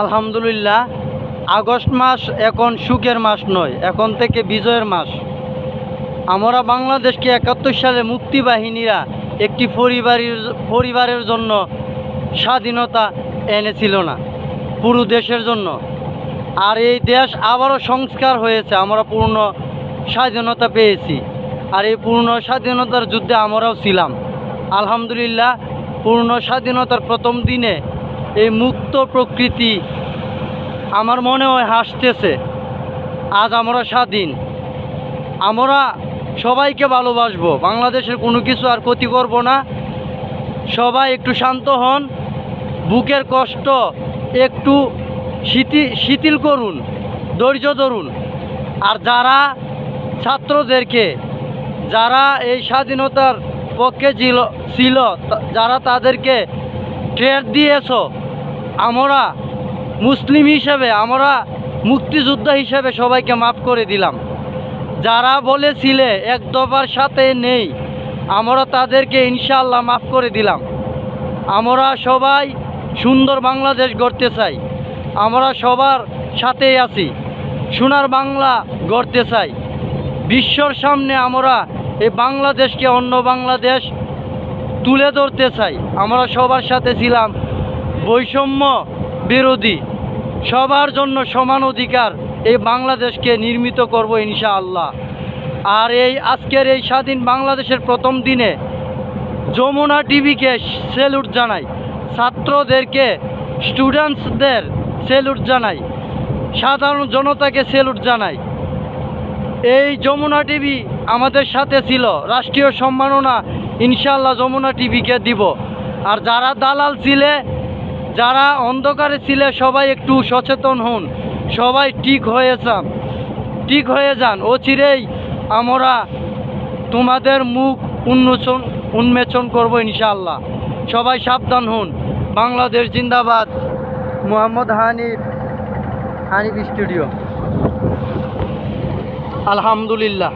আলহামদুলিল্লাহ, আগস্ট মাস এখন সুখের মাস নয়, এখন থেকে বিজয়ের মাস। আমরা বাংলাদেশকে একাত্তর সালে মুক্তিবাহিনীরা একটি পরিবারের পরিবারের জন্য স্বাধীনতা এনেছিল না, পুরো দেশের জন্য। আর এই দেশ আবারও সংস্কার হয়েছে, আমরা পূর্ণ স্বাধীনতা পেয়েছি। আর এই পূর্ণ স্বাধীনতার যুদ্ধে আমরাও ছিলাম। আলহামদুলিল্লাহ, পূর্ণ স্বাধীনতার প্রথম দিনে এই মুক্ত প্রকৃতি আমার মনে হয় হাসতেছে। আজ আমরা স্বাধীন। আমরা সবাইকে ভালোবাসবো। বাংলাদেশের কোনো কিছু আর ক্ষতি করব না। সবাই একটু শান্ত হন। বুকের কষ্ট একটু শিথি, শিথিল করুন, ধৈর্য ধরুন। আর যারা ছাত্রদেরকে, যারা এই স্বাধীনতার পক্ষে ছিল ছিল যারা তাদেরকে ট্রেড দিয়েছ আমরা মুসলিম হিসেবে, আমরা মুক্তিযোদ্ধা হিসেবে সবাইকে মাফ করে দিলাম। যারা বলেছিলে এক দফার সাথে নেই, আমরা তাদেরকে ইনশাল্লাহ মাফ করে দিলাম। আমরা সবাই সুন্দর বাংলাদেশ গড়তে চাই। আমরা সবার সাথেই আছি, সোনার বাংলা গড়তে চাই। বিশ্বর সামনে আমরা এই বাংলাদেশকে অন্য বাংলাদেশ তুলে ধরতে চাই। আমরা সবার সাথে ছিলাম বৈষম্য বিরোধী। সবার জন্য সমান অধিকার এই বাংলাদেশকে নির্মিত করব ইনশাআল্লাহ। আর এই আজকের এই স্বাধীন বাংলাদেশের প্রথম দিনে যমুনা টিভিকে সেলুট জানাই। ছাত্রদেরকে, স্টুডেন্টসদের সেলুট জানাই। সাধারণ জনতাকে সেলুট জানাই। এই যমুনা টিভি আমাদের সাথে ছিল। রাষ্ট্রীয় সম্মাননা ইনশাল্লাহ যমুনা টিভিকে দিব। আর যারা দালাল ছিলে যারা অন্ধকারে ছিলে, সবাই একটু সচেতন হন। সবাই ঠিক হয়ে যান। ঠিক হয়ে যান। ও চিরেই আমরা তোমাদের মুখ উন্মোচন উন্মোচন করব ইনশাআল্লাহ। সবাই সাবধান হন। বাংলাদেশ জিন্দাবাদ। মোহাম্মদ হানিফ হানিফ স্টুডিও। আলহামদুলিল্লাহ।